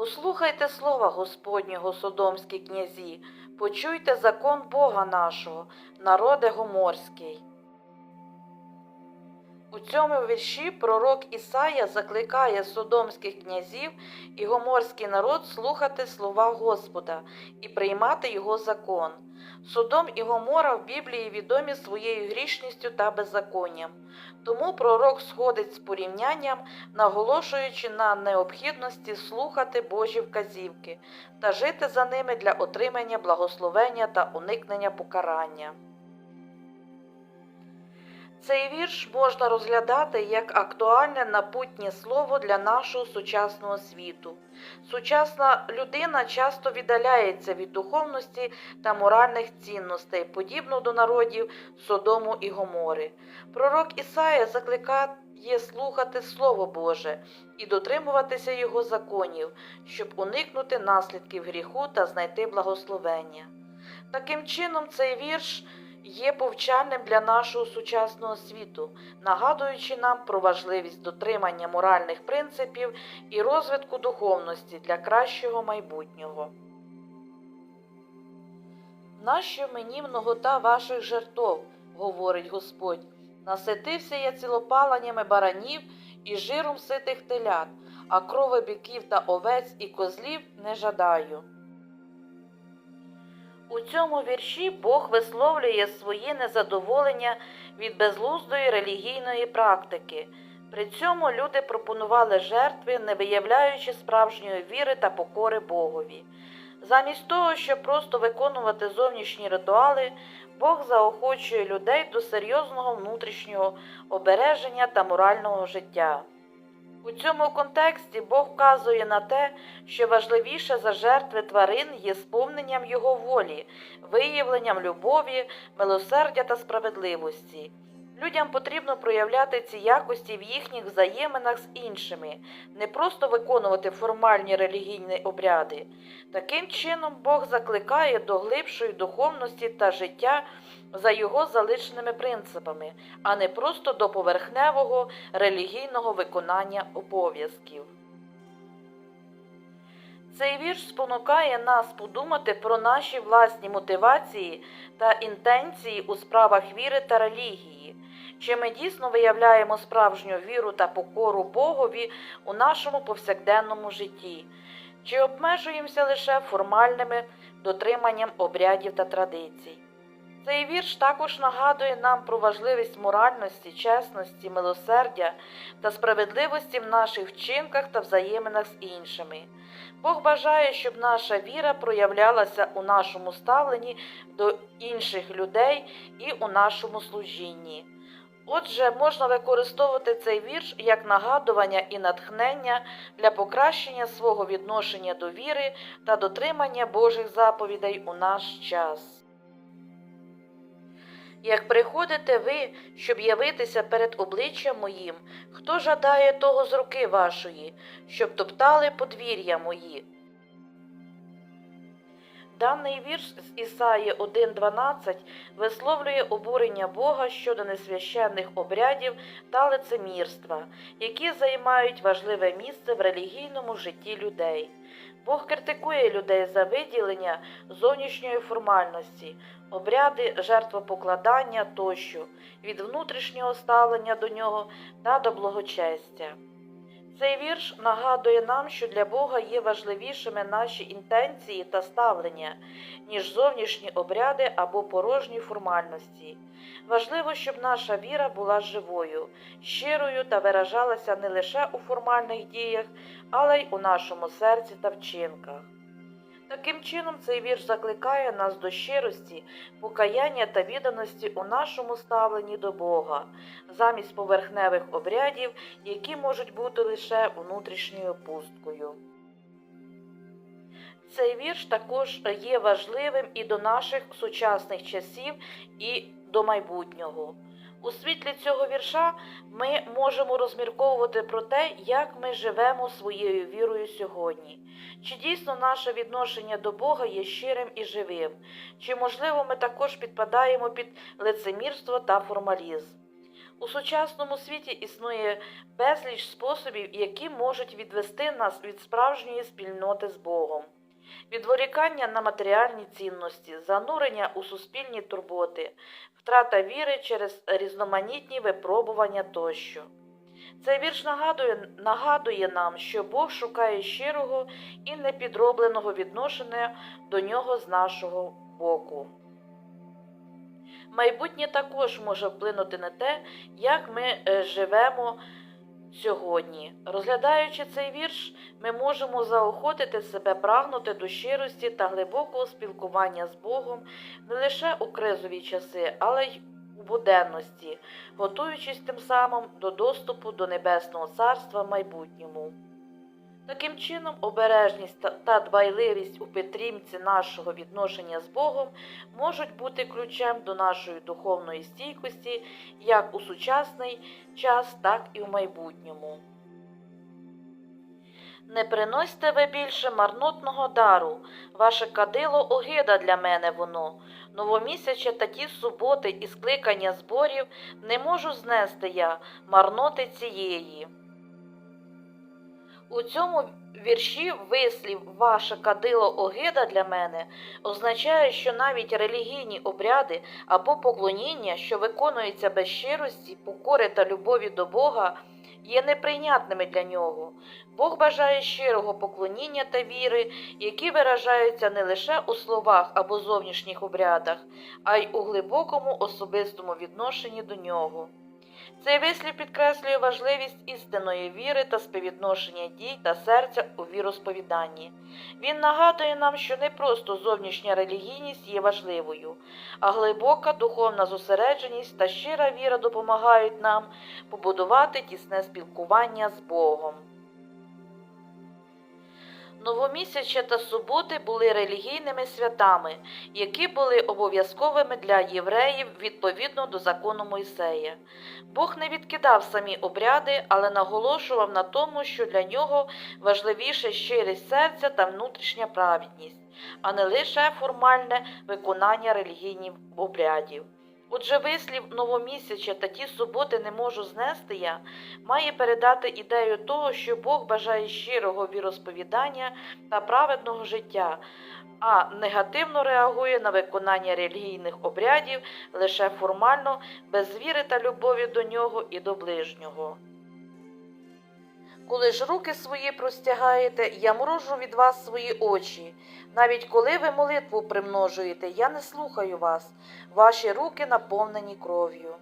Послухайте слова Господнього, содомські князі, почуйте закон Бога нашого, народе гоморський. У цьому вірші пророк Ісая закликає содомських князів і гоморський народ слухати слова Господа і приймати його закон. Содом і Гомора в Біблії відомі своєю грішністю та беззаконням. Тому пророк сходить з порівнянням, наголошуючи на необхідності слухати Божі вказівки та жити за ними для отримання благословення та уникнення покарання. Цей вірш можна розглядати як актуальне напутнє слово для нашого сучасного світу. Сучасна людина часто віддаляється від духовності та моральних цінностей, подібно до народів Содому і Гомори. Пророк Ісая закликає слухати Слово Боже і дотримуватися його законів, щоб уникнути наслідків гріху та знайти благословення. Таким чином, цей вірш є повчальним для нашого сучасного світу, нагадуючи нам про важливість дотримання моральних принципів і розвитку духовності для кращого майбутнього. Нащо мені многота ваших жертов, говорить Господь, наситився я цілопаленнями баранів і жиром ситих телят, а крови биків та овець і козлів не жадаю. У цьому вірші Бог висловлює своє незадоволення від безглуздої релігійної практики. При цьому люди пропонували жертви, не виявляючи справжньої віри та покори Богові. Замість того, щоб просто виконувати зовнішні ритуали, Бог заохочує людей до серйозного внутрішнього обереження та морального життя. У цьому контексті Бог вказує на те, що важливіше за жертви тварин є сповненням Його волі, виявленням любові, милосердя та справедливості. Людям потрібно проявляти ці якості в їхніх взаєминах з іншими, не просто виконувати формальні релігійні обряди. Таким чином, Бог закликає до глибшої духовності та життя за його залишеними принципами, а не просто до поверхневого релігійного виконання обов'язків. Цей вірш спонукає нас подумати про наші власні мотивації та інтенції у справах віри та релігії. Чи ми дійсно виявляємо справжню віру та покору Богові у нашому повсякденному житті? Чи обмежуємося лише формальними дотриманням обрядів та традицій? Цей вірш також нагадує нам про важливість моральності, чесності, милосердя та справедливості в наших вчинках та взаєминах з іншими. Бог бажає, щоб наша віра проявлялася у нашому ставленні до інших людей і у нашому служінні. Отже, можна використовувати цей вірш як нагадування і натхнення для покращення свого відношення до віри та дотримання Божих заповідей у наш час. Як приходите ви, щоб явитися перед обличчям моїм, хто жадає того з руки вашої, щоб топтали подвір'я мої? Даний вірш з Ісаї 1.12 висловлює обурення Бога щодо несвященних обрядів та лицемірства, які займають важливе місце в релігійному житті людей. Бог критикує людей за виділення зовнішньої формальності, обряди жертвопокладання тощо, від внутрішнього ставлення до нього та до благочестя. Цей вірш нагадує нам, що для Бога є важливішими наші інтенції та ставлення, ніж зовнішні обряди або порожні формальності. Важливо, щоб наша віра була живою, щирою та виражалася не лише у формальних діях, але й у нашому серці та вчинках. Таким чином, цей вірш закликає нас до щирості, покаяння та відданості у нашому ставленні до Бога, замість поверхневих обрядів, які можуть бути лише внутрішньою пусткою. Цей вірш також є важливим і до наших сучасних часів, і до майбутнього. У світлі цього вірша ми можемо розмірковувати про те, як ми живемо своєю вірою сьогодні. Чи дійсно наше відношення до Бога є щирим і живим? Чи, можливо, ми також підпадаємо під лицемірство та формалізм? У сучасному світі існує безліч способів, які можуть відвести нас від справжньої спільноти з Богом. Відворікання на матеріальні цінності, занурення у суспільні турботи, втрата віри через різноманітні випробування тощо. Цей вірш нагадує, нагадує нам, що Бог шукає щирого і непідробленого відношення до нього з нашого боку. Майбутнє також може вплинути на те, як ми е, живемо сьогодні. Розглядаючи цей вірш, ми можемо заохотити себе прагнути до щирості та глибокого спілкування з Богом не лише у кризові часи, але й у буденності, готуючись тим самим до доступу до Небесного Царства майбутньому. Таким чином, обережність та- дбайливість у підтримці нашого відношення з Богом можуть бути ключем до нашої духовної стійкості як у сучасний час, так і в майбутньому. Не приносьте ви більше марнотного дару, ваше кадило огида для мене воно. Новомісяча та ті суботи і скликання зборів не можу знести я марноти цієї. У цьому вірші вислів ваше кадило огида для мене означає, що навіть релігійні обряди або поклоніння, що виконуються без щирості, покори та любові до Бога, є неприйнятними для нього. Бог бажає щирого поклоніння та віри, які виражаються не лише у словах або зовнішніх обрядах, а й у глибокому особистому відношенні до нього. Цей вислів підкреслює важливість істинної віри та співвідношення дій та серця у віросповіданні. Він нагадує нам, що не просто зовнішня релігійність є важливою, а глибока духовна зосередженість та щира віра допомагають нам побудувати тісне спілкування з Богом. Новомісяча та суботи були релігійними святами, які були обов'язковими для євреїв відповідно до закону Мойсея. Бог не відкидав самі обряди, але наголошував на тому, що для нього важливіше щирість серця та внутрішня праведність, а не лише формальне виконання релігійних обрядів. Отже, вислів новомісяча та ті суботи не можу знести я, має передати ідею того, що Бог бажає щирого віросповідання та праведного життя, а негативно реагує на виконання релігійних обрядів лише формально, без віри та любові до нього і до ближнього. Коли ж руки свої простягаєте, я мрожу від вас свої очі. Навіть коли ви молитву примножуєте, я не слухаю вас, ваші руки наповнені кров'ю.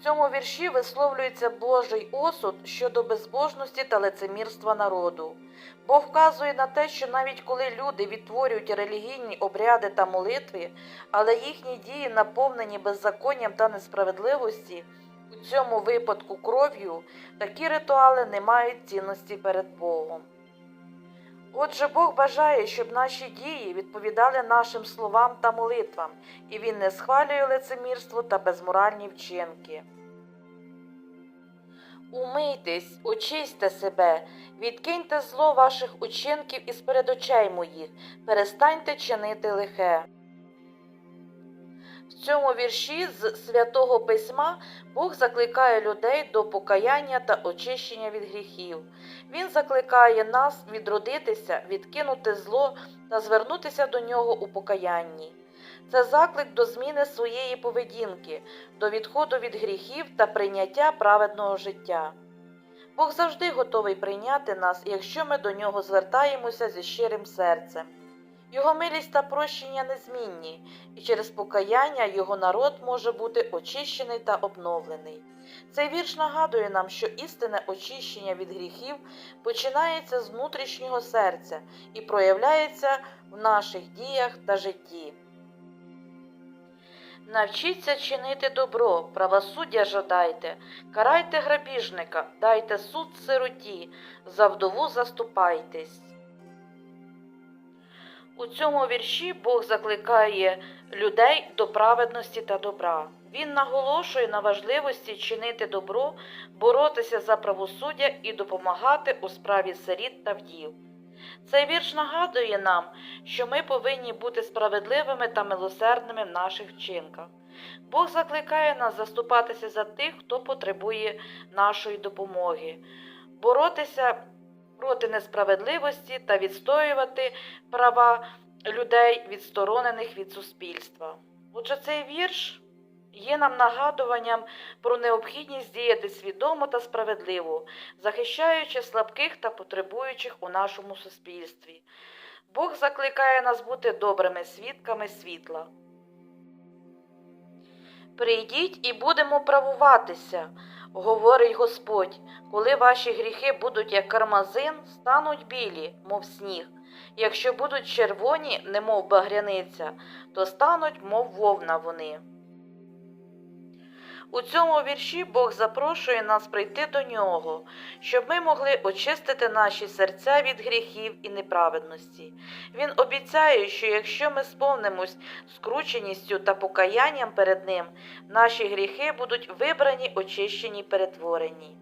В цьому вірші висловлюється Божий осуд щодо безбожності та лицемірства народу. Бог вказує на те, що навіть коли люди відтворюють релігійні обряди та молитви, але їхні дії наповнені беззаконням та несправедливості, у цьому випадку кров'ю, такі ритуали не мають цінності перед Богом. Отже, Бог бажає, щоб наші дії відповідали нашим словам та молитвам, і Він не схвалює лицемірство та безморальні вчинки. Умийтесь, очисьте себе, відкиньте зло ваших учинків із перед очей моїх, перестаньте чинити лихе. В цьому вірші з святого письма Бог закликає людей до покаяння та очищення від гріхів. Він закликає нас відродитися, відкинути зло та звернутися до нього у покаянні. Це заклик до зміни своєї поведінки, до відходу від гріхів та прийняття праведного життя. Бог завжди готовий прийняти нас, якщо ми до нього звертаємося зі щирим серцем. Його милість та прощення незмінні, і через покаяння його народ може бути очищений та обновлений. Цей вірш нагадує нам, що істинне очищення від гріхів починається з внутрішнього серця і проявляється в наших діях та житті. Навчіться чинити добро, правосуддя жадайте, карайте грабіжника, дайте суд сироті, за вдову заступайтесь. У цьому вірші Бог закликає людей до праведності та добра. Він наголошує на важливості чинити добро, боротися за правосуддя і допомагати у справі сиріт та вдів. Цей вірш нагадує нам, що ми повинні бути справедливими та милосердними в наших вчинках. Бог закликає нас заступатися за тих, хто потребує нашої допомоги, боротися проти несправедливості та відстоювати права людей, відсторонених від суспільства. Отже, цей вірш є нам нагадуванням про необхідність діяти свідомо та справедливо, захищаючи слабких та потребуючих у нашому суспільстві. Бог закликає нас бути добрими свідками світла. Прийдіть і будемо правуватися, говорить Господь, коли ваші гріхи будуть як кармазин, стануть білі, мов сніг. Якщо будуть червоні, немов багряниця, то стануть, мов вовна вони. У цьому вірші Бог запрошує нас прийти до нього, щоб ми могли очистити наші серця від гріхів і неправедності. Він обіцяє, що якщо ми сповнимось скрученістю та покаянням перед Ним, наші гріхи будуть вибрані, очищені, перетворені.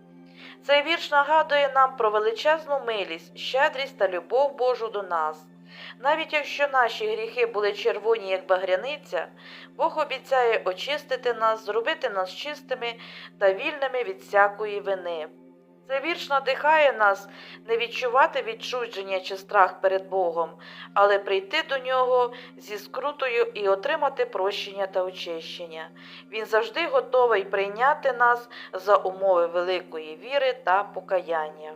Цей вірш нагадує нам про величезну милість, щедрість та любов Божу до нас. Навіть якщо наші гріхи були червоні, як багряниця, Бог обіцяє очистити нас, зробити нас чистими та вільними від всякої вини. Цей вірш надихає нас не відчувати відчудження чи страх перед Богом, але прийти до нього зі скрутою і отримати прощення та очищення. Він завжди готовий прийняти нас за умови великої віри та покаяння.